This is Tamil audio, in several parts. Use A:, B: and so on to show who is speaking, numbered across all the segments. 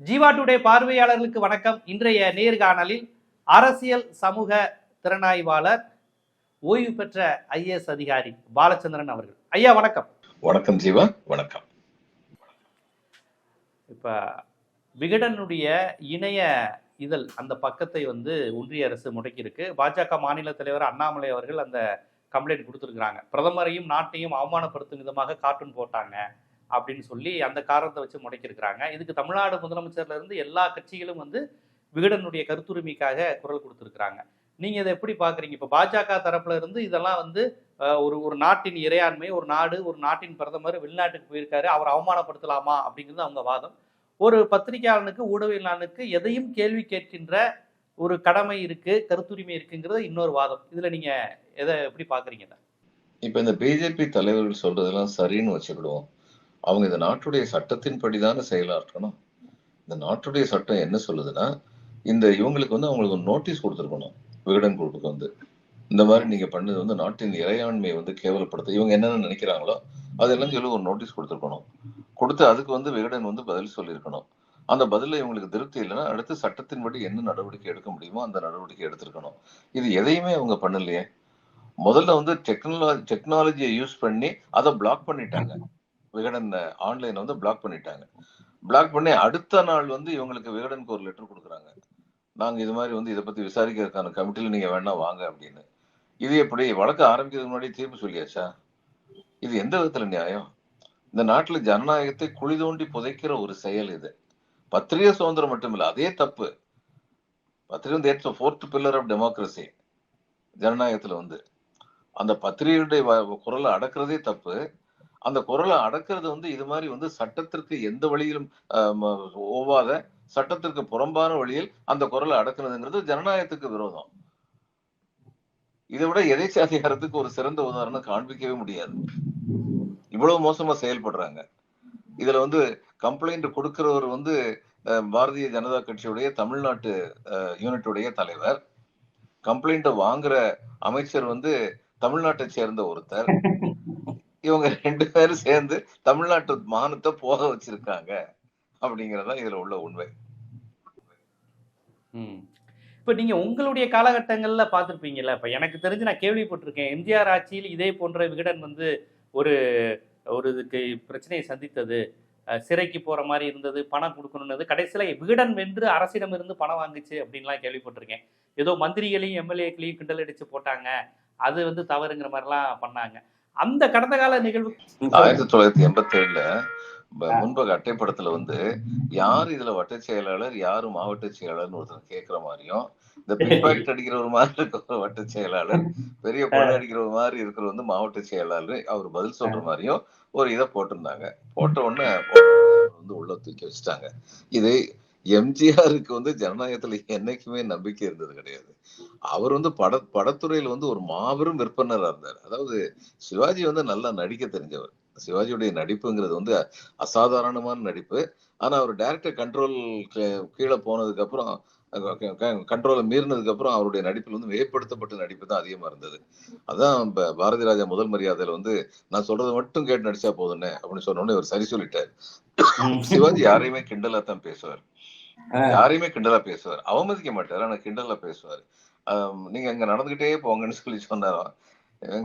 A: ஜீவா டுடே பார்வையாளர்களுக்கு வணக்கம். இன்றைய நேர்காணலில் அரசியல் சமூக திறனாய்வாளர் ஓய்வு பெற்ற ஐஏஎஸ் அதிகாரி பாலச்சந்திரன் அவர்கள். ஐயா வணக்கம்.
B: வணக்கம் ஜீவா வணக்கம்.
A: இப்ப விகடனுடைய இணைய இதழ் அந்த பக்கத்தை வந்து ஒன்றிய அரசு முடக்கியிருக்கு. பாஜக மாநில தலைவர் அண்ணாமலை அவர்கள் அந்த கம்ப்ளைண்ட் கொடுத்துருக்குறாங்க. பிரதமரையும் நாட்டையும் அவமானப்படுத்தும் விதமாக கார்ட்டூன் போட்டாங்க. அப்படின்னு சொல்லி அந்த காரணத்தை வச்சு முடக்கியிருக்கிறாங்க. இதுக்கு தமிழ்நாடு முதலமைச்சர்ல இருந்து எல்லா கட்சிகளும் வந்து விகடனுடைய கருத்துரிமைக்காக குரல் கொடுத்துருக்குறாங்க. நீங்க இதை எப்படி பாக்குறீங்க? இப்ப பாஜக தரப்புல இருந்து இதெல்லாம் வந்து ஒரு ஒரு நாட்டின் இறையாண்மை ஒரு நாடு ஒரு நாட்டின் பிரதமர் வெளிநாட்டுக்கு போயிருக்காரு அவர் அவமானப்படுத்தலாமா அப்படிங்கிறது அவங்க வாதம். ஒரு பத்திரிகையாளனுக்கு ஊடகவியலாளனுக்கு எதையும் கேள்வி கேட்கின்ற ஒரு கடமை இருக்கு கருத்துரிமை இருக்குங்கிறது இன்னொரு வாதம். இதுல நீங்க எதை எப்படி பாக்குறீங்க
B: இப்ப இந்த பிஜேபி தலைவர்கள் சொல்றதெல்லாம் சரின்னு வச்சுக்கிடுவோம். அவங்க இந்த நாட்டுடைய சட்டத்தின்படி தானே செயலாற்றணும். இந்த நாட்டுடைய சட்டம் என்ன சொல்லுதுன்னா இந்த இவங்களுக்கு வந்து அவங்களுக்கு ஒரு நோட்டீஸ் கொடுத்துருக்கணும் விகடன் குரூப்புக்கு வந்து. இந்த மாதிரி நீங்க பண்ணது வந்து நாட்டின் இறையாண்மையை வந்து கேவலப்படுத்த இவங்க என்னென்ன நினைக்கிறாங்களோ அதெல்லாம் சொல்லி ஒரு நோட்டீஸ் கொடுத்துருக்கணும். கொடுத்து அதுக்கு வந்து விகடன் வந்து பதில் சொல்லியிருக்கணும். அந்த பதில இவங்களுக்கு திருப்தி இல்லைன்னா அடுத்து சட்டத்தின்படி என்ன நடவடிக்கை எடுக்க முடியுமோ அந்த நடவடிக்கை எடுத்திருக்கணும். இது எதையுமே அவங்க பண்ணலையே. முதல்ல வந்து டெக்னாலஜி டெக்னாலஜியை யூஸ் பண்ணி அதை பிளாக் பண்ணிட்டாங்க. விகடன் ஆன்லைன் வந்து பிளாக் பண்ணிட்டாங்க. பிளாக் பண்ணி அடுத்த நாள் வந்து இவங்களுக்கு விகடனுக்கு ஒரு லெட்டர் கொடுக்குறாங்க. நாங்க இது மாதிரி வந்து இதை பத்தி விசாரிக்கிறதுக்கான கமிட்டியில் நீங்க வேணா வாங்க அப்படின்னு. இது எப்படி? வழக்கு ஆரம்பிக்கிறதுக்கு முன்னாடி தீர்ப்பு சொல்லியாச்சா? இது எந்த விதத்துல நியாயம்? இந்த நாட்டுல ஜனநாயகத்தை குழி தோண்டி புதைக்கிற ஒரு செயல் இது. பத்திரிகை சுதந்திரம் மட்டுமில்ல அதே தப்பு. பத்திரிகை வந்து ஃபோர்த் பில்லர் ஆஃப் டெமோக்ரஸி ஜனநாயகத்துல வந்து. அந்த பத்திரிகையுடைய குரலை அடக்கிறதே தப்பு. அந்த குரலை அடக்குறது வந்து இது மாதிரி வந்து சட்டத்திற்கு எந்த வழியிலும் ஓவாத சட்டத்திற்கு புறம்பான வழியில் அந்த குரலை அடக்குனதுங்கிறது ஜனநாயகத்துக்கு விரோதம். இதை விட எதேச்ச அதிகாரத்துக்கு ஒரு சிறந்த உதாரணம் காண்பிக்கவே முடியாது. இவ்வளவு மோசமா செயல்படுறாங்க. இதுல வந்து கம்ப்ளைண்ட் கொடுக்கிறவர் வந்து பாரதிய ஜனதா கட்சியுடைய தமிழ்நாட்டு அஹ், யூனிட்டுடைய தலைவர். கம்ப்ளைண்ட்டை வாங்குற அமைச்சர் வந்து தமிழ்நாட்டை சேர்ந்த ஒருத்தர். இவங்க ரெண்டு பேரும் சேர்ந்து தமிழ்நாட்டு மானத்தை போக வச்சிருக்காங்க அப்படிங்கறதான் இதுல உள்ள உண்மை.
A: ம். இப்ப நீங்க உங்களுடைய காலகட்டங்கள்ல பார்த்திருப்பீங்கல்ல இப்ப எனக்கு தெரிஞ்சு நான் கேள்விப்பட்டிருக்கேன் எம்ஜிஆர் ஆட்சியில் இதே போன்ற விகடன் வந்து ஒரு ஒரு இதுக்கு பிரச்சனையை சந்தித்தது. சிறைக்கு போற மாதிரி இருந்தது பணம் கொடுக்கணும்னது கடைசியில விகடன் வென்று அரசிடம் இருந்து பணம் வாங்குச்சு அப்படின்லாம் கேள்விப்பட்டிருக்கேன். ஏதோ மந்திரிகளையும் எம்எல்ஏக்களையும் கிண்டல் அடிச்சு போட்டாங்க. அது வந்து தவறுங்கிற மாதிரிலாம் பண்ணாங்க. அந்த கடந்த கால நிகழ்வு.
B: ஆயிரத்தி தொள்ளாயிரத்தி எண்பத்தி ஏழுல முன்பக அட்டைப்படத்துல வந்து யார் இதுல வட்ட செயலாளர் யாரு மாவட்ட செயலாளர்னு ஒருத்தர் கேக்குற மாதிரியும் இந்த பின்பாக்கெட் அடிக்கிற ஒரு மாதிரி இருக்கிற வட்ட செயலாளர் பெரிய கொள்ளை அடிக்கிற ஒரு மாதிரி இருக்கிற வந்து மாவட்ட செயலாளர் அவர் பதில் சொல்ற மாதிரியும் ஒரு இதை போட்டிருந்தாங்க. போட்ட உடனே வந்து உள்ள தூக்கி வச்சுட்டாங்க. இது எம்ஜிஆருக்கு வந்து ஜனநாயகத்துல என்னைக்குமே நம்பிக்கை இருந்தது கிடையாது. அவர் வந்து பட படத்துறையில வந்து ஒரு மாபெரும் விற்பனரா இருந்தார். அதாவது சிவாஜி வந்து நல்லா நடிக்க தெரிஞ்சவர். சிவாஜியுடைய நடிப்புங்கிறது வந்து அசாதாரணமான நடிப்பு. ஆனா அவர் டைரக்டர் கண்ட்ரோல் கீழே போனதுக்கு அப்புறம் கண்ட்ரோலை மீறினதுக்கு அப்புறம் அவருடைய நடிப்பில் வந்து மேம்படுத்தப்பட்ட நடிப்பு தான் அதிகமா இருந்தது. அதான் பாரதி ராஜா முதல் மரியாதையில வந்து நான் சொல்றதை மட்டும் கேட்டு நடிச்சா போதுன்னு அப்படின்னு சொன்ன உடனே அவர் சரி சொல்லிட்டார். சிவாஜி யாரையுமே கிண்டலா தான் பேசுவார். யாரையுமே கிண்டலா பேசுவார். அவமதிக்க மாட்டார் ஆனா கிண்டலா பேசுவார். நீங்க அங்க நடந்துகிட்டே போங்கன்னு சொல்லி சொன்னாராம்.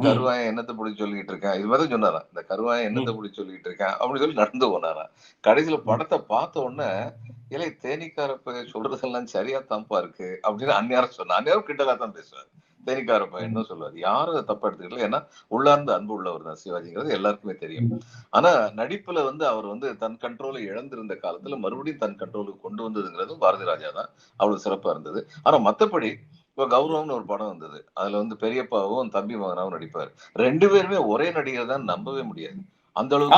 B: கருவாயன் என்னத்தை பிடி சொல்லிட்டு இருக்கேன்? இது மாதிரி சொன்னாராம். இந்த கருவாயன் என்னத்தை பிடி சொல்லிட்டு இருக்கேன்? அப்படின்னு சொல்லி நடந்து போனாராம். கடைசியில படத்தை பார்த்த உடனே இலை தேனிக்காரப்ப சொல்றதெல்லாம் சரியா தான்ப்பா இருக்கு. அப்படின்னு அந்நேரம் சொன்னா அந்நேரம் கிண்டலா தான் பேசுவார். தேனிக்காரப்ப என்ன சொல்லுவார்? யாரும் அதை தப்பா எடுத்துக்கல. ஏன்னா உள்ளார்ந்த அன்பு உள்ளவர் தான் சிவாஜிங்கிறது எல்லாருக்குமே தெரியும். ஆனா நடிப்புல வந்து அவர் வந்து தன் கண்ட்ரோலை இழந்திருந்த காலத்துல மறுபடியும் தன் கண்ட்ரோலுக்கு கொண்டு வந்ததுங்கிறதும் பாரதி ராஜா தான். அவ்வளவு சிறப்பா இருந்தது. ஆனா மத்தபடி இப்ப கௌரவம்னு ஒரு படம் வந்தது. அதுல வந்து பெரியப்பாவும் தம்பி மகனாவும் நடிப்பாரு. ரெண்டு பேருமே ஒரே நடிகர் தான் நம்பவே முடியாது. அந்த அளவுக்கு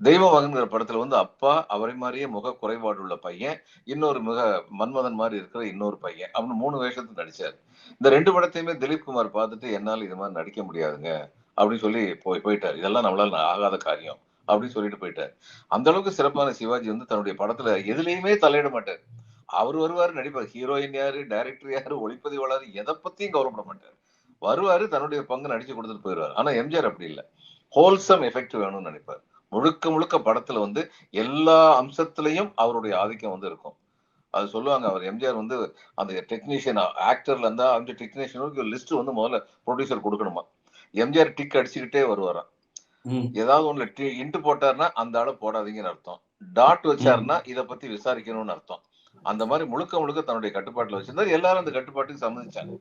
B: தெய்வ மகன்கிற படத்துல வந்து அப்பா அவரை மாதிரியே முக குறைபாடு உள்ள பையன் இன்னொரு மிக மன்மதன் மாதிரி இருக்கிற இன்னொரு பையன் அப்படின்னு மூணு வேஷத்துல நடிச்சாரு. இந்த ரெண்டு படத்தையுமே திலீப் குமார் பார்த்துட்டு என்னால இது மாதிரி நடிக்க முடியாதுங்க அப்படின்னு சொல்லி போய் போயிட்டார். இதெல்லாம் நம்மளால ஆகாத காரியம் அப்படின்னு சொல்லிட்டு போயிட்டார். அந்த அளவுக்கு சிறப்பான சிவாஜி வந்து தன்னுடைய படத்துல எதுலயுமே தலையிட மாட்டார். அவர் வருவாரு நடிப்பார் ஹீரோயின் யாரு டைரக்டர் யாரு ஒளிப்பதிவாளர் எதை பத்தியும் கவலைப்பட மாட்டார். வருவாரு தன்னுடைய பங்கு நடிச்சு கொடுத்துட்டு போயிடுவார். ஆனா எம்ஜிஆர் அப்படி இல்லை. ஹோல்சம் எஃபெக்ட் வேணும்னு நினைப்பார். முழுக்க முழுக்க படத்துல வந்து எல்லா அம்சத்திலையும் அவருடைய ஆதிக்கம் வந்து இருக்கும். அது சொல்லுவாங்க அவர் எம்ஜிஆர் வந்து அந்த டெக்னீஷியன் ஆக்டர்ல இருந்தா அந்த டெக்னீஷியனுக்கு லிஸ்ட் வந்து முதல்ல ப்ரொடியூசர் கொடுக்கணுமா? எம்ஜிஆர் டிக் அடிச்சுக்கிட்டே வருவாராம். ஏதாவது ஒண்ணுல இன்ட்டு போட்டாருன்னா அந்த ஆளு போடாதீங்கன்னு அர்த்தம். டாட் வச்சாருன்னா இத பத்தி விசாரிக்கணும்னு அர்த்தம். அந்த மாதிரி முழுக்க முழுக்க தன்னுடைய கட்டுப்பாட்டுல வச்சிருந்தாரு. எல்லாரும் அந்த கட்டுப்பாட்டுக்கு சம்மதிச்சாங்க.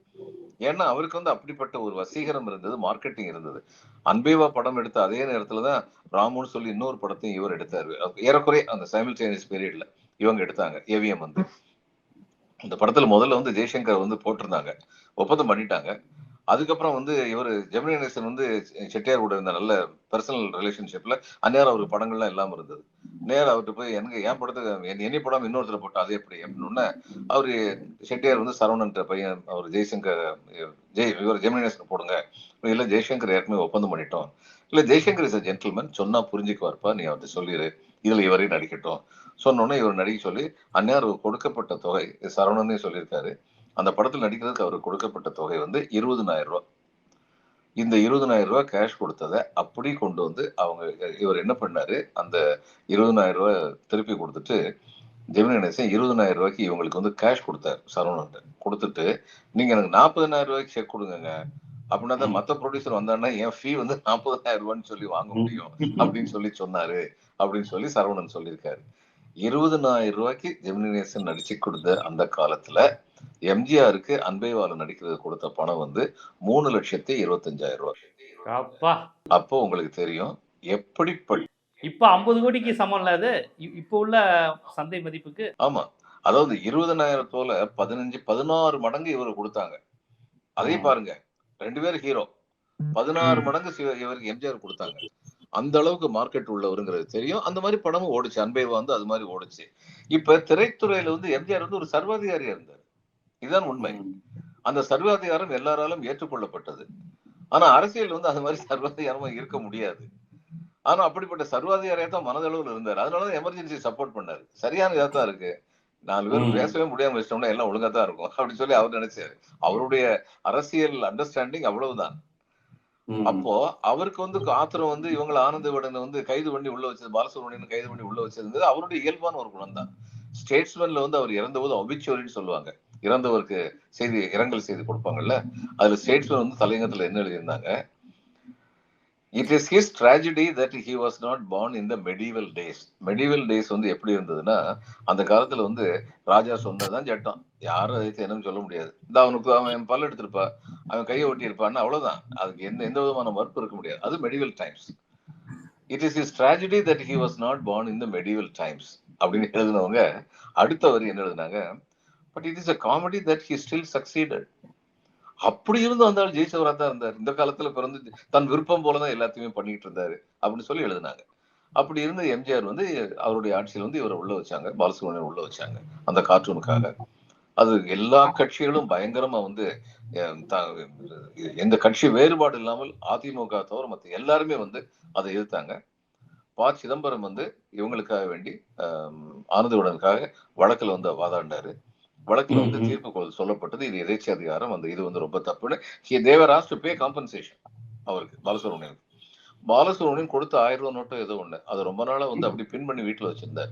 B: ஏன்னா அவருக்கு வந்து அப்படிப்பட்ட ஒரு வசீகரம் இருந்தது மார்க்கெட்டிங் இருந்தது. அன்பேவா படம் எடுத்த அதே நேரத்துல தான் ராமுன்னு சொல்லி இன்னொரு படத்தையும் இவர் எடுத்தாரு. ஏறக்குறைய அந்த சைமில்டேனியஸ் பீரியட்ல இவங்க எடுத்தாங்க ஏவிஎம் வந்து. இந்த படத்துல முதல்ல வந்து ஜெய்சங்கர் வந்து போட்டிருந்தாங்க. ஒப்பந்தம் பண்ணிட்டாங்க. அதுக்கப்புறம் வந்து இவர் ஜெமினி கணேசன் வந்து செட்டியார் கூட இருந்த நல்ல பர்சனல் ரிலேஷன்ஷிப்ல அந்நேரம் அவருக்கு படங்கள்லாம் இல்லாம இருந்தது. நேரம் அவர்கிட்ட போய் எனக்கு என் படத்துக்கு என்னை படம் இன்னொருத்தர் போட்டா அதே எப்படி? அப்படின்னு அவரு செட்டியார் வந்து சரவணன்ற பையன் அவர் ஜெய்சங்கர் ஜெய் இவர் ஜெமினி கணேசன் போடுங்க. இல்லை ஜெய்சங்கர் ஏற்கனவே ஒப்பந்தம் பண்ணிட்டோம். இல்லை ஜெய்சங்கர் இஸ் ஜென்டில்மேன் சொன்னா புரிஞ்சுக்குவார்ப்பா நீ அவர்கிட்ட சொல்லிடு இதுல இவரையும் நடிக்கட்டும். சொன்னோன்னே இவர் நடிக்க சொல்லி அந்நேரம் கொடுக்கப்பட்ட தொகை சரவணனே சொல்லியிருக்காரு. அந்த படத்தில் நடிக்கிறதுக்கு அவருக்கு கொடுக்கப்பட்ட தொகை வந்து இருபதுனாயிரம் ரூபாய். இந்த இருபதனாயிரம் ரூபாய் கேஷ் கொடுத்ததை அப்படி கொண்டு வந்து அவங்க இவர் என்ன பண்ணாரு? அந்த இருபதனாயிரம் ரூபாய் திருப்பி கொடுத்துட்டு ஜெமினி கணேசன் இருபதனாயிரம் ரூபாய்க்கு இவங்களுக்கு வந்து கேஷ் கொடுத்தாரு சரவணன் கொடுத்துட்டு நீங்க எனக்கு நாற்பதனாயிரம் ரூபாய்க்கு செக் கொடுங்க அப்படின்னா தான் மத்த ப்ரொடியூசர் வந்தாங்கன்னா என் ஃபீ வந்து நாற்பதாயிரம் ரூபான்னு சொல்லி வாங்க முடியும் அப்படின்னு சொல்லி சொன்னாரு. அப்படின்னு சொல்லி சரவணன் சொல்லியிருக்காரு. இருபதனாயிரம் ரூபாய்க்கு ஜெமினி கணேசன் நடிச்சு கொடுத்த அந்த காலத்துல எம்ஜிஆருக்கு அன்பைவால நடிக்கிறது கொடுத்த பணம் வந்து மூணு லட்சத்தி இருபத்தஞ்சாயிரம் ரூபாய்.
A: அப்பா.
B: உங்களுக்கு தெரியும் எப்படிப்பட்ட
A: இப்ப ஐம்பது கோடிக்கு சமம் இல்ல அது? இ- இப்ப உள்ள சந்தை மதிப்புக்கு?
B: ஆமா. அதாவது இருபதனாயிரம் போல பதினஞ்சு பதினாறு மடங்கு இவர் கொடுத்தாங்க. அதையும் பாருங்க. ரெண்டு பேரும் ஹீரோ. பதினாறு மடங்கு இவருக்கு எம்ஜிஆர் கொடுத்தாங்க. அந்த அளவுக்கு மார்க்கெட் உள்ளவருங்கிறது தெரியும். அந்த மாதிரி படமும் ஓடுச்சு. அன்பேவா வந்து அது மாதிரி ஓடுச்சு. இப்ப திரைத்துறையில வந்து எம்ஜிஆர் வந்து ஒரு சர்வாதிகாரியா இருந்தார். இதுதான் உண்மை. அந்த சர்வாதிகாரம் எல்லாராலும் ஏற்றுக்கொள்ளப்பட்டது. ஆனா அரசியல் வந்து அது மாதிரி சர்வாதிகாரமா இருக்க முடியாது. ஆனா அப்படிப்பட்ட சர்வாதிகாரியா தான் மனதளவில் இருந்தார். அதனாலதான் எமர்ஜென்சி சப்போர்ட் பண்ணாரு. சரியான இதா தான் இருக்கு. நாலு பேர்
A: ம்.
B: பேசவே முடியாம வச்சிட்டோம்னா எல்லாம் ஒழுங்கா தான் இருக்கும் அப்படின்னு சொல்லி அவர் நினைச்சாரு. அவருடைய அரசியல் அண்டர்ஸ்டாண்டிங் அவ்வளவுதான். அப்போ அவருக்கு வந்து ஆத்திரம் வந்து இவங்களை ஆனந்த விடனை வந்து கைது பண்ணி உள்ள வச்சது பாலசுப்ரமணியன் கைது பண்ணி உள்ள வச்சிருந்தது அவருடைய இயல்பான ஒரு குணம் தான் ஸ்டேட்ஸ்மேன்ல வந்து அவர் இறந்தபோது ஒபிச்சுவரின்னு சொல்லுவாங்க. இறந்தவருக்கு செய்தி இரங்கல் செய்தி கொடுப்பாங்கல்ல? அதுல ஸ்டேட்ஸ்ல வந்து தலையங்கத்துல என்ன எழுதியிருந்தாங்க? It is his tragedy that he was not born in the medieval days medieval days வந்து எப்படி இருந்ததுன்னா அந்த காலத்துல வந்து ராஜா சொன்னதுதான் சட்டம். யாரும் அதை என்னன்னு சொல்ல முடியாது. இந்த அவனுக்கு அவன் பல்ல எடுத்திருப்பா அவன் கையை ஒட்டி இருப்பான்னு அவ்வளவுதான். அதுக்கு எந்த எந்த விதமான மறுப்பு இருக்க முடியாது. அது medieval times it is is tragedy that he was not born in the medieval times அப்படின்னு எழுதினவங்க அடுத்த வரி என்ன எழுதினாங்க? But it is a comedy that he still succeeded அப்படி இருந்து அந்த ஆள் தான் இருந்தார். இந்த காலத்துல பிறந்து தன் விருப்பம் போலதான் எல்லாத்தையுமே பண்ணிட்டு இருந்தாரு அப்படின்னு சொல்லி எழுதினாங்க. அப்படி இருந்த எம்ஜிஆர் வந்து அவருடைய ஆட்சியில் வந்து இவரை உள்ள வச்சாங்க. பாலசுப்ரமணியன் உள்ள வச்சாங்க. அந்த கார்ட்டூனுக்காக. அது எல்லா கட்சிகளும் பயங்கரமா வந்து த- எந்த கட்சி வேறுபாடு இல்லாமல் அதிமுக தவிர மத்த எல்லாருமே வந்து அதை எதிர்த்தாங்க. ப. சிதம்பரம் வந்து இவங்களுக்காக வேண்டி ஆஹ், ஆனந்தவுடனுக்காக வழக்குல வந்து வாதாடினாரு. வழக்குல வந்து. தீர்ப்பு சொல்லப்பட்டது. இது எதேச்சி அதிகாரம் அந்த இது வந்து ரொம்ப தப்புன்னு. Devar has to pay compensation அவருக்கு பாலசுப்ரமணியனுக்கு. பாலசுப்ரமணியன் கொடுத்த ஆயிரம் ரூபாய் நோட்டோ ஏதோ ஒண்ணு அது ரொம்ப நாளா வந்து அப்படி பின் பண்ணி வீட்டுல வச்சிருந்தாரு.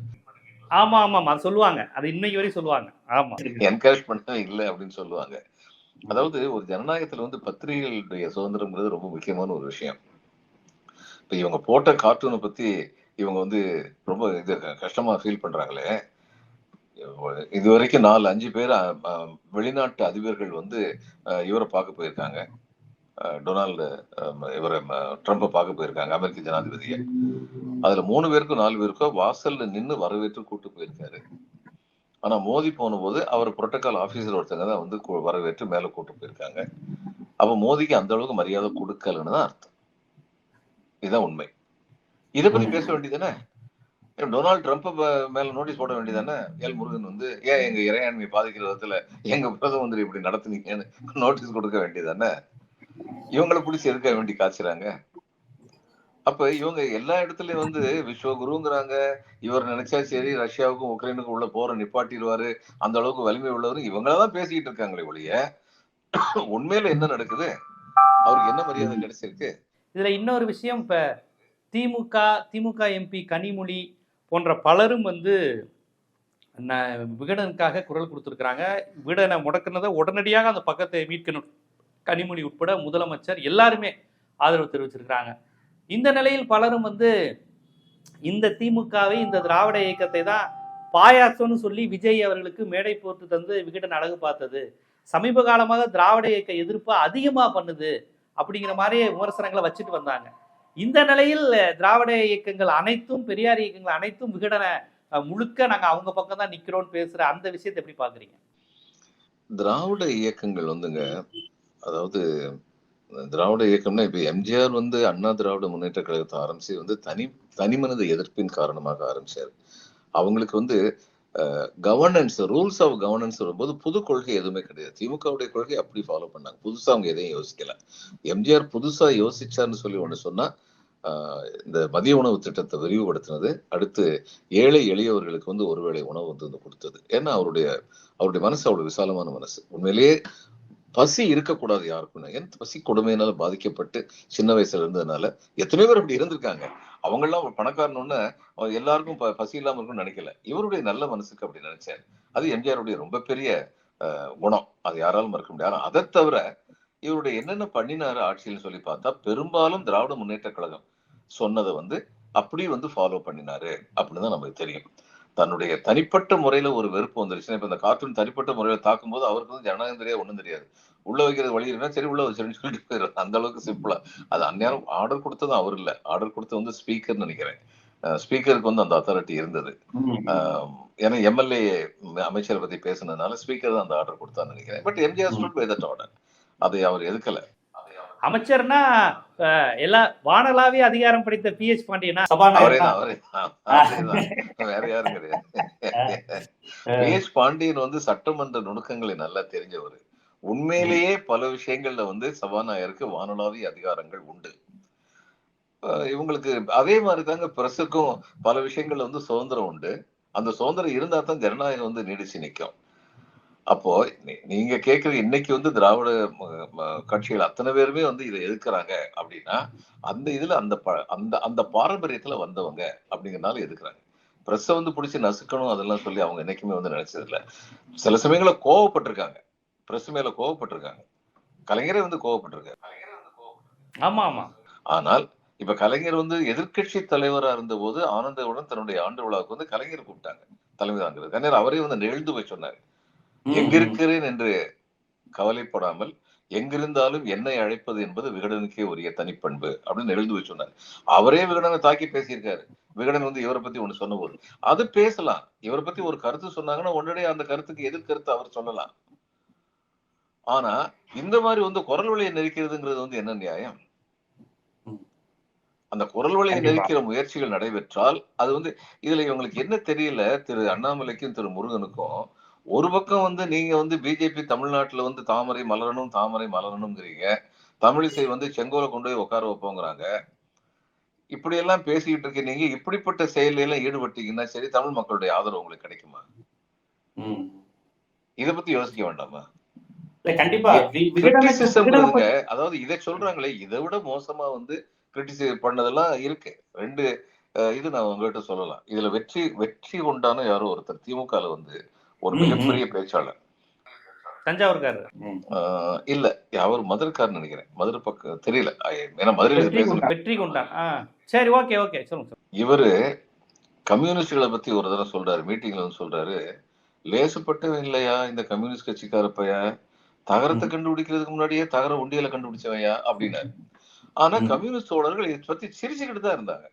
A: ஆமா ஆமா ஆமா. அது சொல்லுவாங்க. அது இன்னைக்கு வரையும் சொல்லுவாங்க. ஆமா.
B: என்கரேஜ் பண்ண இல்லை அப்படின்னு சொல்லுவாங்க. அதாவது ஒரு ஜனநாயகத்துல வந்து பத்திரிகைகளுடைய சுதந்திரம்ங்கிறது ரொம்ப முக்கியமான ஒரு விஷயம். இப்ப இவங்க போட்ட கார்ட்டூனை பத்தி இவங்க வந்து ரொம்ப இது கஷ்டமா ஃபீல் பண்றாங்களே. இது வரைக்கும் நாலு அஞ்சு பேர் வெளிநாட்டு அதிபர்கள் வந்து இவரை பார்க்க போயிருக்காங்க. அஹ், டொனால்டு இவரை அஹ், ட்ரம்ப்பை பார்க்க போயிருக்காங்க அமெரிக்க ஜனாதிபதியை. அதுல மூணு பேருக்கும் நாலு பேருக்கும் வாசல்ல நின்னு வரவேற்று கூட்டு போயிருக்காரு. ஆனா மோதி போன போது அவர் புரோட்டோகால் ஆபீசர் ஒருத்தங்க தான் வந்து வரவேற்று மேல கூட்டு போயிருக்காங்க. அப்ப மோதிக்கு அந்த அளவுக்கு மரியாதை கொடுக்கலன்னு தான் அர்த்தம். இதுதான் உண்மை. இதை பத்தி பேச வேண்டியதானே டொனால்டு ட்ரம்ப் மேல நோட்டீஸ் போட வேண்டியதானே? எல் முருகன் வந்து ஏன் எங்க இறையாண்மை பாதிக்கிற விதத்துல எங்க பிரதம மந்திரி இப்படி நடத்துனீங்கன்னு நோட்டீஸ் கொடுக்க வேண்டியதானே? இவங்களை பிடிச்சி எதுக்க வேண்டி காய்ச்சுறாங்க? அப்ப இவங்க எல்லா இடத்துலயும் வந்து விஸ்வகுருங்கிறாங்க. இவர் நினைச்சா சரி ரஷ்யாவுக்கும் உக்ரைனுக்கும் உள்ள போற நிப்பாட்டிடுவாரு. அந்த அளவுக்கு வலிமை உள்ளவர். இவங்களதான் பேசிக்கிட்டு இருக்காங்களே ஒழிய உண்மையில என்ன நடக்குது? அவருக்கு என்ன மரியாதை கிடைச்சிருக்கு?
A: இதுல இன்னொரு விஷயம் இப்ப திமுக திமுக எம்பி கனிமொழி போன்ற பலரும் வந்து ந- விகடனுக்காக குரல் கொடுத்துருக்குறாங்க. விகடனை முடக்கினதை உடனடியாக அந்த பக்கத்தை மீட்கணும். கனிமொழி உட்பட முதலமைச்சர் எல்லாருமே ஆதரவு தெரிவிச்சிருக்கிறாங்க. இந்த நிலையில் பலரும் வந்து இந்த திமுகவை இந்த திராவிட இயக்கத்தை தான் பாயாசம்னு சொல்லி விஜய் அவர்களுக்கு மேடை போட்டு தந்து விகடன் அழகு பார்த்தது. சமீப காலமாக திராவிட இயக்க எதிர்ப்பு அதிகமாக பண்ணுது அப்படிங்கிற மாதிரி விமர்சனங்களை வச்சுட்டு வந்தாங்க. இந்த நிலையில் திராவிட இயக்கங்கள் அனைத்தும் பெரியார் இயக்கங்கள் அனைத்தும் விகடன முழுக்க நாங்க அவங்க பக்கம் தான் நிக்கிறோம்னு பேசுற அந்த விஷயத்தை எப்படி பாக்குறீங்க?
B: திராவிட இயக்கங்கள் வந்துங்க அதாவது திராவிட இயக்கம்னா இப்ப எம்ஜிஆர் வந்து அண்ணா திராவிட முன்னேற்ற கழகத்தை ஆரம்பிச்சு வந்து தனி தனிமனித எதிர்ப்பின் காரணமாக ஆரம்பிச்சாரு. அவங்களுக்கு வந்து கவர்னன்ஸ் ரூல்ஸ் ஆஃப் கவர்னன்ஸ் வரும்போது புது கொள்கை எதுவுமே கிடையாது. திமுகவுடைய கொள்கை அப்படி ஃபாலோ பண்ணாங்க. புதுசா அவங்க எதையும் யோசிக்கல. எம்ஜிஆர் புதுசா யோசிச்சார்னு சொல்லி ஒண்ணு சொன்னா ஆஹ் இந்த மதிய உணவு திட்டத்தை விரிவுபடுத்தினது. அடுத்து ஏழை எளியவர்களுக்கு வந்து ஒருவேளை உணவு வந்து வந்து கொடுத்தது. ஏன்னா அவருடைய அவருடைய மனசு அவ்வளவு விசாலமான மனசு. உண்மையிலேயே பசி இருக்கக்கூடாது யாருக்குமே. எந்த பசி கொடுமையினால பாதிக்கப்பட்டு சின்ன வயசுல இருந்ததுனால எத்தனையோ பேர் அப்படி இருந்திருக்காங்க. அவங்க எல்லாம் ஒரு பணக்காரனோன்னு எல்லாருக்கும் ப- பசி இல்லாம இருக்கும்னு நினைக்கல. இவருடைய நல்ல மனசுக்கு அப்படி நினைச்சாரு அது எம்ஜிஆருடைய ரொம்ப பெரிய அஹ், குணம். அது யாராலும் மறுக்க முடியாது. அதை தவிர இவருடைய என்னென்ன பண்ணினாரு ஆட்சியில் சொல்லி பார்த்தா பெரும்பாலும் திராவிட முன்னேற்ற கழகம் சொன்னதை வந்து அப்படி வந்து ஃபாலோ பண்ணினாரு அப்படின்னு தான் நமக்கு தெரியும். தன்னுடைய தனிப்பட்ட முறையில ஒரு வெறுப்பு வந்துருச்சுன்னா இப்ப இந்த கார்ட்டூன் தனிப்பட்ட முறையில தாக்கும்போது அவருக்கு வந்து ஜனநாயகம் தெரியாது ஒண்ணும் தெரியாது. உள்ள வைக்கிறது வழி இருந்தா சரி உள்ள வச்சிருன்னு சொல்லிட்டு போயிடுறாரு. அந்த அளவுக்கு சிம்பிளா அது அந்நேரம் ஆர்டர் கொடுத்ததும் அவர் இல்ல. ஆர்டர் கொடுத்தது வந்து ஸ்பீக்கர் நினைக்கிறேன். ஸ்பீக்கருக்கு வந்து அந்த அத்தாரிட்டி இருந்தது. ஏன்னா எம்எல்ஏ அமைச்சரை பத்தி பேசுனதுனால ஸ்பீக்கர் தான் அந்த ஆர்டர் கொடுத்தான்னு நினைக்கிறேன். But MGR stood by that order அதை அவர் எதுக்கல?
A: அமைச்சர்னா அஹ், எல்லா வானலாவே அதிகாரம் படைத்த பி எச் பாண்டியனா.
B: வேற யாரும் கிடையாது. பி எச் பாண்டியன் வந்து சட்டமன்ற நுணுக்கங்களை நல்லா தெரிஞ்சவர். உண்மையிலேயே பல விஷயங்கள்ல வந்து சபாநாயகருக்கு வானளாவிய அதிகாரங்கள் உண்டு. இவங்களுக்கு அதே மாதிரி தாங்க பிரஸுக்கும் பல விஷயங்கள்ல வந்து சுதந்திரம் உண்டு. அந்த சுதந்திரம் இருந்தா தான் ஜனநாயகம் வந்து நீடிச்சு நிற்கும் அப்போ நீங்க கேக்குற இன்னைக்கு வந்து திராவிட கட்சிகள் அத்தனை பேருமே வந்து இதை எதிர்க்கிறாங்க அப்படின்னா அந்த இதுல அந்த அந்த அந்த பாரம்பரியத்துல வந்தவங்க அப்படிங்கறனால எதுக்குறாங்க? பிரஸ்ஸை வந்து பிடிச்சி நசுக்கணும் அதெல்லாம் சொல்லி அவங்க என்னைக்குமே வந்து நினைச்சது இல்ல சில சமயங்கள கோவப்பட்டிருக்காங்க. பிரஸ் மேல கோவப்பட்டிருக்காங்க. கலைஞரே வந்து கோவப்பட்டிருக்காரு.
A: ஆமா ஆமா.
B: ஆனால் இப்ப கலைஞர் வந்து எதிர்க்கட்சி தலைவரா இருந்தபோது ஆனந்தவுடன் தன்னுடைய ஆண்டு விழாவுக்கு வந்து கலைஞர் கூப்பிட்டாங்க. தலைமை தாங்கிறது கலைஞர் அவரே வந்து நெழுந்து போய் சொன்னார். எங்கிருக்கிறேன் என்று கவலைப்படாமல் எங்கிருந்தாலும் என்னை அழைப்பது என்பது விகடனுக்கே உரிய தனிப்பண்பு அப்படின்னு எழுந்து போய் சொன்னார். அவரே விகடனை தாக்கி பேசியிருக்காரு. விகடன் வந்து இவரை பத்தி ஒண்ணு சொன்னபோது அது பேசலாம். இவரை பத்தி ஒரு கருத்து சொன்னாங்கன்னா உடனே அந்த கருத்துக்கு எதிர்கருத்து அவர் சொல்லலாம். ஆனா இந்த மாதிரி வந்து குரல் வழியை நெரிக்கிறதுங்கிறது வந்து என்ன நியாயம். அந்த குரல் வழியை. நெரிக்கிற முயற்சிகள் நடைபெற்றால் அது வந்து இதுல இவங்களுக்கு என்ன தெரியல? திரு அண்ணாமலைக்கும் திரு முருகனுக்கும் ஒரு பக்கம் வந்து நீங்க வந்து பிஜேபி தமிழ்நாட்டுல வந்து தாமரை மலரணும் தாமரை மலரணுங்கிறீங்க தமிழிசை வந்து செங்கோலை கொண்டு போய் உட்கார வைப்போங்கிறாங்க. இப்படி எல்லாம் பேசிக்கிட்டு இருக்க நீங்க இப்படிப்பட்ட செயல்ல எல்லாம் ஈடுபட்டீங்கன்னா சரி தமிழ் மக்களுடைய ஆதரவு உங்களுக்கு கிடைக்குமா. இத பத்தி யோசிக்க வேண்டாமா?
C: கண்டிப்பா.
B: அதாவது இதை சொல்றாங்களே இதை விட மோசமா வந்து கிரிட்டிசைஸ் பண்ணதெல்லாம் இருக்கு. ரெண்டு இது நான் உங்ககிட்ட சொல்லலாம். இதுல வெற்றி வெற்றி கொண்டான யாரோ ஒருத்தர் திமுகல வந்து ஒரு மிகப்பெரிய பேச்சாளர்.
A: தஞ்சாவூர்காரர்.
B: இல்ல அவர் மதுரைக்காரர் நினைக்கிறேன். மதுரை பக்கம் தெரியல. ஏன்னா மதுரையில
C: வெற்றி
A: கொண்டான் சரி ஓகே ஓகே சொல்லுங்க.
B: இவரு கம்யூனிஸ்டுகளை பத்தி ஒரு தடவை சொல்றாரு மீட்டிங்ல வந்து சொல்றாரு. லேசுப்பட்டவன் இல்லையா இந்த கம்யூனிஸ்ட் கட்சிக்கார தகரத்தை கண்டுபிடிக்கிறதுக்கு முன்னாடியே தகர உண்டியல கண்டுபிடிச்சவையா அப்படின்னாரு. ஆனா. கம்யூனிஸ்ட் தோழர்கள் இதை பத்தி சிரிச்சுக்கிட்டு தான் இருந்தாங்க.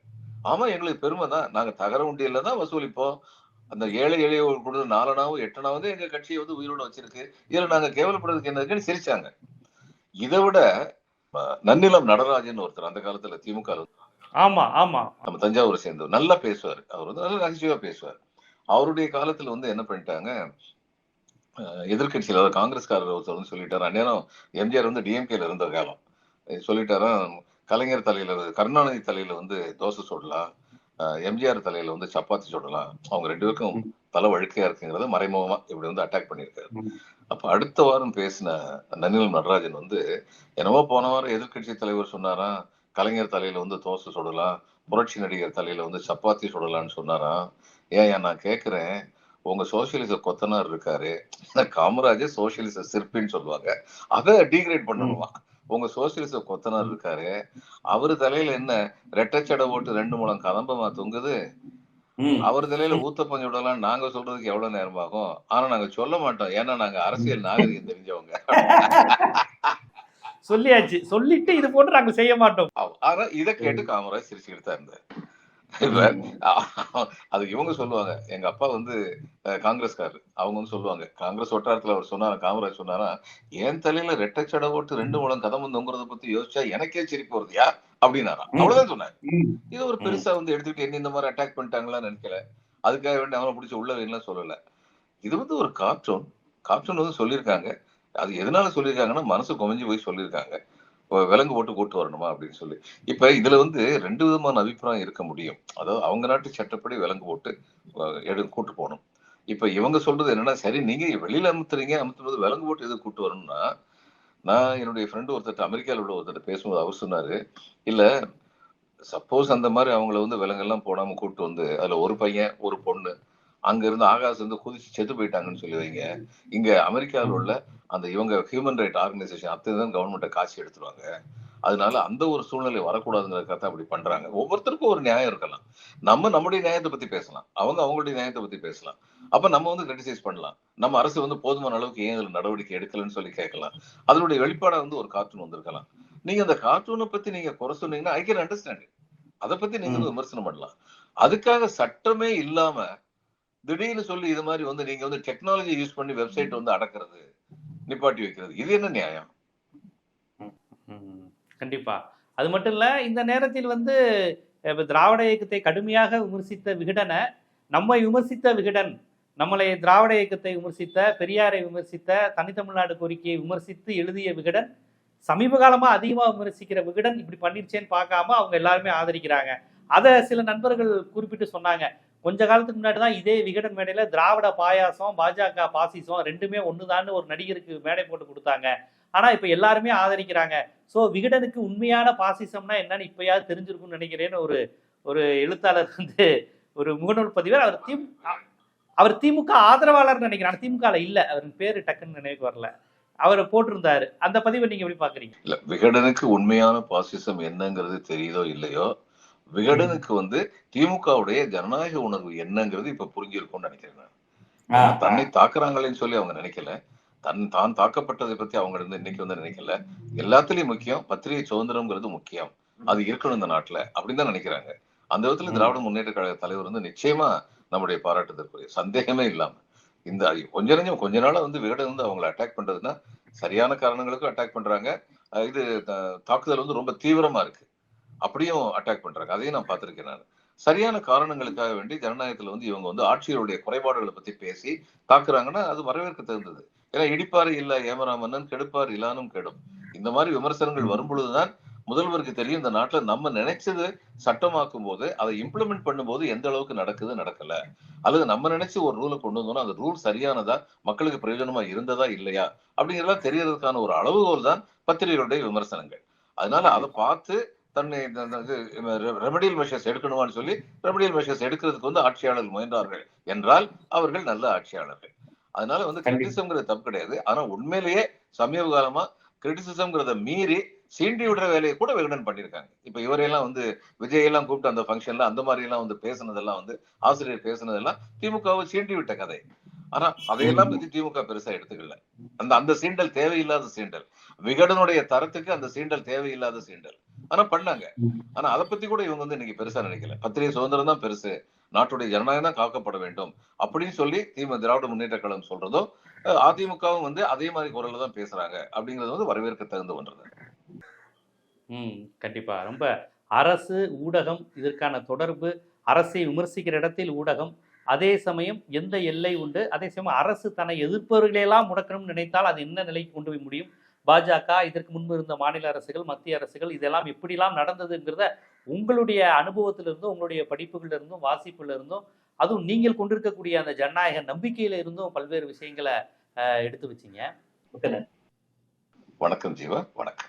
B: ஆமா எங்களுக்கு பெருமை தான் நாங்க தகர உண்டியல்ல தான் வசூலிப்போம். அந்த ஏழை எளிய கொடுத்த நாலனாவும் எட்டனாவது எங்க கட்சியை வந்து உயிரோட வச்சிருக்கு. இதுல நாங்க கேவலப்படுறதுக்கு என்ன இருக்குன்னு சிரிச்சாங்க. இதை விட நன்னிலம் நடராஜன் ஒருத்தர் அந்த காலத்துல திமுக
A: ஆமா ஆமா.
B: நம்ம தஞ்சாவூரை சேர்ந்தவர். நல்லா பேசுவார். அவர் வந்து நல்லா நகைச்சுவையா பேசுவார். அவருடைய காலத்துல வந்து என்ன பண்ணிட்டாங்க அதாவது காங்கிரஸ்காரர் ஒருத்தர் வந்து சொல்லிட்டாரு. அந்நேரம் எம்ஜிஆர் வந்து டிஎம்கேல இருந்த காலம் சொல்லிட்டாராம் கலைஞர் தலையில கருணாநிதி தலையில வந்து தோசை சுடலாம். எம்ஜிஆர் தலையில வந்து சப்பாத்தி சுடலாம். அவங்க ரெண்டு பேருக்கும் தலை வழுக்கையா இருக்குங்கிறத மறைமுகமா இப்படி வந்து அட்டாக் பண்ணியிருக்காரு. அப்ப அடுத்த வாரம் பேசின நன்னிலம் நடராஜன் வந்து என்னமோ போன வாரம் எதிர்க்கட்சி தலைவர் சொன்னாராம் கலைஞர் தலையில வந்து தோசை சுடலாம் புரட்சி நடிகர் தலையில வந்து சப்பாத்தி சுடலான்னு சொன்னாராம். ஏன் நான் கேக்குறேன் உங்க சோசியலிச கொத்தனார் இருக்காரு. காமராஜர் சோசியலிச சிற்பின்னு சொல்லுவாங்க. அதை டீக்ரேட் பண்ணணுமா? உங்க சோசியலிச கொத்தனார் இருக்காரு. அவரு தலையில என்ன ரெட்டச்சடை போட்டு ரெண்டு மூலம் கதம்பமா தொங்குது. அவர் தலையில ஊத்த பஞ்சு விடலாம் நாங்க சொல்றதுக்கு எவ்வளவு நேரம் ஆகும் ஆனா நாங்க சொல்ல மாட்டோம். ஏன்னா நாங்க அரசியல் நாகரிகம் தெரிஞ்சவங்க.
A: சொல்லியாச்சு. சொல்லிட்டு இது போன்று நாங்க செய்ய மாட்டோம்.
B: ஆனா இத கேட்டு காமராஜ் சிரிச்சுக்கிட்டு தான் இருந்தார். அது இவங்க சொல்லுவாங்க. எங்க அப்பா வந்து காங்கிரஸ்காரர். அவங்க வந்து சொல்லுவாங்க. காங்கிரஸ் வட்டாரத்துல அவர் சொன்னாரா காமராஜ் சொன்னாரா என் தலையில ரெட்டச்சடை போட்டு ரெண்டு முழம் கதம் தொங்குறத பத்தி யோசிச்சா எனக்கே சிரிப்பு வருதுயா அப்படின்னாராம்
C: ம்.
B: அவ்வளவுதான் சொன்னார்.
C: ம்.
B: இது ஒரு பெருசா வந்து எடுத்துக்கிட்டு என்ன இந்த மாதிரி அட்டாக் பண்ணிட்டாங்களா நினைக்கல. அதுக்காக வேண்டி அவனை பிடிச்ச உள்ள வைக்கலாம் சொல்லல. இது வந்து ஒரு கார்ட்டூன் கார்ட்டூன் வந்து சொல்லியிருக்காங்க. அது எதனால சொல்லியிருக்காங்கன்னா மனசு குமைஞ்சு போய் சொல்லியிருக்காங்க. விலங்கு போட்டு கூட்டு வரணுமா அப்படின்னு சொல்லி. இப்ப இதுல வந்து ரெண்டு விதமான அபிப்பிராயம் இருக்க முடியும். அதாவது அவங்க நாட்டு சட்டப்படி விலங்கு போட்டு எடு கூட்டு போகணும். இப்ப இவங்க சொல்றது என்னன்னா சரி நீங்க வெளியில அமுத்துறீங்க அமுத்தும் போது விலங்கு போட்டு எது கூட்டு வரணும்னா நான் என்னுடைய ஃப்ரெண்டு ஒருத்தர் அமெரிக்காவில் உள்ள ஒருத்தர் பேசும்போது அவர் சொன்னாரு இல்ல சப்போஸ் அந்த மாதிரி அவங்கள வந்து விலங்கெல்லாம் போடாம கூட்டு வந்து அதுல ஒரு பையன் ஒரு பொண்ணு அங்க இருந்து ஆகாசம் இருந்து குதிச்சு செத்து போயிட்டாங்கன்னு சொல்லி வைங்க இங்க அமெரிக்காவில் உள்ள அந்த இவங்க ஹியூமன் ரைட் ஆர்கனைசேஷன் அத்தனை தான் கவர்மெண்ட்டை காட்சி எடுத்துருவாங்க. அதனால அந்த ஒரு சூழ்நிலை வரக்கூடாதுங்கிறதுக்காக அப்படி பண்றாங்க. ஒவ்வொருத்தருக்கும் ஒரு நியாயம் இருக்கலாம். நம்ம நம்முடைய நியாயத்தை பத்தி பேசலாம். அவங்க அவங்களுடைய நியாயத்தை பத்தி பேசலாம். அப்ப நம்ம வந்து கிரிட்டிசைஸ் பண்ணலாம். நம்ம அரசு வந்து போதுமான அளவுக்கு ஏன் இதுல நடவடிக்கை எடுக்கலன்னு சொல்லி கேட்கலாம். அதனுடைய வெளிப்பாடா வந்து ஒரு கார்ட்டூன் வந்திருக்கலாம். நீங்க அந்த கார்ட்டூனை பத்தி நீங்க குறை சொன்னீங்கன்னா ஐ கேன் அண்டர்ஸ்டாண்ட் அதை பத்தி நீங்க விமர்சனம் பண்ணலாம். அதுக்காக சட்டமே இல்லாம திடீர்னு சொல்லி இது மாதிரி வந்து நீங்க வந்து டெக்னாலஜி யூஸ் பண்ணி வெப்சைட் வந்து அடக்குறது நிப்பாட்டி வைக்கிறது இது என்ன நியாயம்?
A: ம், கண்டிப்பா. அது மட்டும் இல்ல இந்த நேரத்தில் வந்து திராவிட இயக்கத்தை கடுமையாக விமர்சித்த விகடனை நம்மை விமர்சித்த விகடன் நம்மளை திராவிட இயக்கத்தை விமர்சித்த பெரியாரை விமர்சித்த தனித்தமிழ்நாடு கோரிக்கையை விமர்சித்து எழுதிய விகடன் சமீப காலமா அதிகமா விமர்சிக்கிற விகடன் இப்படி பண்ணிருச்சேன்னு பார்க்காம அவங்க எல்லாருமே ஆதரிக்கிறாங்க. அதை சில நண்பர்கள் குறிப்பிட்டு சொன்னாங்க. கொஞ்ச காலத்துக்கு முன்னாடி தான் இதே விகடன் மேடையில் திராவிட பாயாசம் பாஜக பாசிசம் ரெண்டுமே ஒன்றுதான்னு ஒரு நடிகருக்கு மேடை போட்டு கொடுத்தாங்க. ஆனால் இப்போ எல்லாருமே ஆதரிக்கிறாங்க. ஸோ விகடனுக்கு உண்மையான பாசிசம்னா என்னன்னு இப்போயாவது தெரிஞ்சிருக்கும்னு நினைக்கிறேன்னு ஒரு ஒரு எழுத்தாளர் வந்து ஒரு முகநூல் பதிவர் அவர் தி அவர் திமுக ஆதரவாளர்னு நினைக்கிறார் திமுகவில் திமுக அவர் பேர் டக்குன்னு நினைவுக்கு வரல. அவர் போட்டிருந்தாரு. அந்த பதிவை நீங்க எப்படி பாக்குறீங்க?
B: இல்ல விகடனுக்கு உண்மையான பாசிசம் என்னங்கிறது தெரியுதோ இல்லையோ விகடனுக்கு வந்து திமுகவுடைய ஜனநாயக உணர்வு என்னங்கிறது இப்ப புரிஞ்சிருக்கும்னு நினைக்கிறேன் நான். தன்னை தாக்குறாங்களேன்னு சொல்லி அவங்க நினைக்கல. தன் தான் தாக்கப்பட்டதை பத்தி அவங்க வந்து இன்னைக்கு வந்து நினைக்கல. எல்லாத்துலயும் முக்கியம் பத்திரிகை சுதந்திரம்ங்கிறது முக்கியம். அது இருக்கணும் இந்த நாட்டுல அப்படின்னு தான் நினைக்கிறாங்க. அந்த விதத்துல. திராவிட முன்னேற்ற கழக தலைவர் வந்து நிச்சயமா நம்முடைய பாராட்டுதற்குரிய சந்தேகமே இல்லாம. இந்த கொஞ்ச நெஞ்சம் கொஞ்ச நாளா வந்து விகடன் வந்து அவங்களை அட்டாக் பண்றதுன்னா சரியான காரணங்களுக்கும் அட்டாக் பண்றாங்க. இது தாக்குதல் வந்து ரொம்ப தீவிரமா இருக்கு. அப்படியும் அட்டாக் பண்றாங்க. அதையும் நான் பார்த்திருக்கேன் நான். சரியான காரணங்களுக்காக வேண்டி ஜனநாயகத்துல வந்து இவங்க வந்து ஆட்சியருடைய குறைபாடுகளை பத்தி பேசி தாக்குறாங்கன்னா அது வரவேற்க தகுந்தது. ஏன்னா இடிப்பாரு இல்ல ஏமராமன்னன் கெடுப்பார் இல்லானும் கெடும். இந்த மாதிரி விமர்சனங்கள் வரும் பொழுதுதான் முதல்வருக்கு தெரியும் இந்த நாட்டுல நம்ம நினைச்சது சட்டமாக்கும் போது அதை இம்ப்ளிமெண்ட் பண்ணும்போது எந்த அளவுக்கு நடக்குது நடக்கல. அல்லது நம்ம நினைச்சு ஒரு ரூலை கொண்டு வந்தோம்னா அந்த ரூல் சரியானதா மக்களுக்கு பிரயோஜனமா இருந்ததா இல்லையா? அப்படிங்கிறதெல்லாம் தெரியறதுக்கான ஒரு அளவுகோல் தான் பத்திரிகைகளுடைய விமர்சனங்கள். அதனால அதை பார்த்து தன்னை ரெமடியல் மெஷர்ஸ் எடுக்கணுமான்னு சொல்லி ரெமடியல் மெஷர்ஸ் எடுக்கிறதுக்கு வந்து ஆட்சியாளர்கள் முயன்றார்கள். என்றால் அவர்கள் நல்ல ஆட்சியாளர்கள். அதனால வந்து
C: கண்டிப்பா.
B: கிரிட்டிசம்ங்கிறது தப்பு கிடையாது. ஆனா உண்மையிலேயே சமீப காலமா கிரிட்டிசிசம்ங்கிறத மீறி சீண்டி விடுற வேலையை கூட விகடன் பண்ணிருக்காங்க இப்ப இவரையெல்லாம் வந்து விஜய் எல்லாம் கூப்பிட்டு அந்த ஃபங்க்ஷன்ல அந்த மாதிரி எல்லாம் வந்து பேசுனதெல்லாம் வந்து ஆசிரியர் பேசுனதெல்லாம் திமுகவை சீண்டி விட்ட கதை. ஆனா அதையெல்லாம் பத்தி திமுக பெருசா எடுத்துக்கல. அந்த அந்த சீண்டல் தேவையில்லாத சீண்டல். விகடனுடைய தரத்துக்கு அந்த சீண்டல் தேவையில்லாத சீண்டல். ஆனா பண்ணாங்க. ஆனா அதை பத்தி கூட இவங்க வந்து இன்னைக்கு பெருசா நினைக்கல. பத்திரிகை சுதந்திரம் தான் பெருசு. நாட்டுடைய ஜனநாயகம் தான் காக்கப்பட வேண்டும் அப்படின்னு சொல்லி திமுக திராவிட முன்னேற்ற கழகம் சொல்றதும் அதிமுகவும் வந்து அதே மாதிரி குரல்ல தான் பேசுறாங்க அப்படிங்கிறது வந்து வரவேற்க தகுந்த ஒன்றது
A: ம் கண்டிப்பா. ரொம்ப அரசு ஊடகம் இதற்கான தொடர்பு அரசை விமர்சிக்கிற இடத்தில் ஊடகம் அதே சமயம் எந்த எல்லை உண்டு? அதே சமயம் அரசு தன்னை எதிர்ப்பவர்களையெல்லாம் முடக்கணும்னு நினைத்தால் அது என்ன நிலைக்கு கொண்டு போய் முடியும்? பாஜக இதற்கு முன்பு இருந்த மாநில அரசுகள் மத்திய அரசுகள் இதெல்லாம் எப்படிலாம் நடந்ததுங்கிறத உங்களுடைய அனுபவத்திலிருந்தும் உங்களுடைய படிப்புகளிலிருந்தும் இருந்தும் இருந்தும் அதுவும் நீங்கள் கொண்டிருக்கக்கூடிய அந்த ஜனநாயக நம்பிக்கையில இருந்தும் பல்வேறு விஷயங்களை எடுத்து வச்சிங்க.
B: வணக்கம் ஜீவா. வணக்கம்.